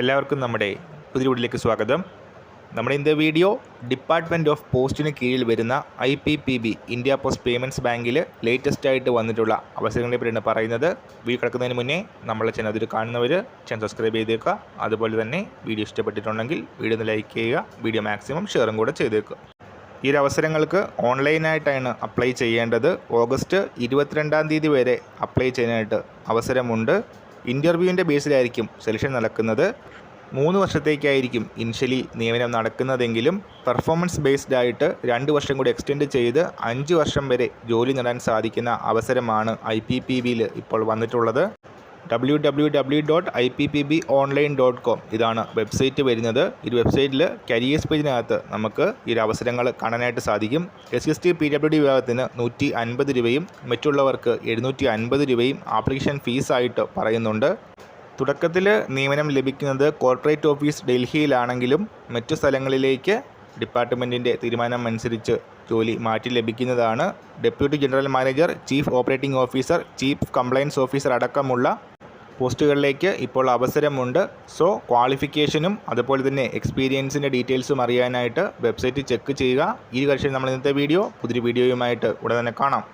എല്ലാവർക്കും നമ്മുടെ പുതിയ വീട്ടിലേക്ക് സ്വാഗതം. നമ്മുടെ ഇന്നത്തെ വീഡിയോ ഡിപ്പാർട്ട്മെന്റ് ഓഫ് പോസ്റ്റിന് കീഴിൽ വരുന്ന I P P B India post payments ബാങ്കിൽ ലേറ്റസ്റ്റ് ആയിട്ട് വന്നിട്ടുള്ള അവസരങ്ങളെ പറ്റിയാണ് പറയുന്നത്. വീഡിയോ കിടക്കുന്നതിന് മുന്നേ നമ്മളെ ചാനൽ അതിൽ കാണുന്നവർ ചാനൽ സബ്സ്ക്രൈബ് ചെയ്തേക്കുക. അതുപോലെ തന്നെ വീഡിയോ ഇഷ്ടപ്പെട്ടിട്ടുണ്ടെങ്കിൽ വീഡിയോ ഒന്ന് ലൈക്ക് ചെയ്യുക. വീഡിയോ മാക്സിമം ഷെയറും കൂടെ ചെയ്തേക്കുക. ഈ ഒരു അവസരങ്ങൾക്ക് ഓൺലൈനായിട്ടാണ് അപ്ലൈ ചെയ്യേണ്ടത്. ഓഗസ്റ്റ് ഇരുപത്തിരണ്ടാം തീയതി വരെ അപ്ലൈ ചെയ്യാനായിട്ട് അവസരമുണ്ട്. ഇന്റർവ്യൂവിന്റെ ബേസിലായിരിക്കും സെലക്ഷൻ നടക്കുന്നത്. മൂന്ന് വർഷത്തേക്കായിരിക്കും ഇനിഷ്യലി നിയമനം നടക്കുന്നതെങ്കിലും പെർഫോമൻസ് ബേസ്ഡ് ആയിട്ട് രണ്ട് വർഷം കൂടി എക്സ്റ്റെൻഡ് ചെയ്ത് അഞ്ച് വർഷം വരെ ജോലി നേടാൻ സാധിക്കുന്ന അവസരമാണ് ഐ പി പി ബിയിൽ ഇപ്പോൾ വന്നിട്ടുള്ളത്. W W W dot I P P B online dot com ഇതാണ് വെബ്സൈറ്റ് വരുന്നത്. ഈ വെബ്സൈറ്റിൽ കരിയേഴ്സ് പേജിനകത്ത് നമുക്ക് ഈ ഒരു അവസരങ്ങൾ കാണാനായിട്ട് സാധിക്കും. S S T P W D വിഭാഗത്തിന് നൂറ്റി അൻപത് രൂപയും മറ്റുള്ളവർക്ക് എഴുന്നൂറ്റി അൻപത് രൂപയും ആപ്ലിക്കേഷൻ ഫീസായിട്ട് പറയുന്നുണ്ട്. തുടക്കത്തിൽ നിയമനം ലഭിക്കുന്നത് കോർപ്പറേറ്റ് ഓഫീസ് ഡൽഹിയിലാണെങ്കിലും മറ്റു സ്ഥലങ്ങളിലേക്ക് ഡിപ്പാർട്ട്മെന്റിന്റെ തീരുമാനം അനുസരിച്ച് ജോലി മാറ്റി ലഭിക്കുന്നതാണ്. Deputy general manager chief operating officer chief compliance officer അടക്കമുള്ള പോസ്റ്റുകളിലേക്ക് ഇപ്പോൾ അവസരമുണ്ട്. സോ ക്വാളിഫിക്കേഷനും അതുപോലെ തന്നെ എക്സ്പീരിയൻസിന്റെ ഡീറ്റെയിൽസും അറിയാനായിട്ട് വെബ്സൈറ്റ് ചെക്ക് ചെയ്യുക. ഈ കക്ഷി നമ്മൾ ഇന്നത്തെ വീഡിയോ പുതിയ വീഡിയോയുമായിട്ട് ഉടൻ തന്നെ കാണാം.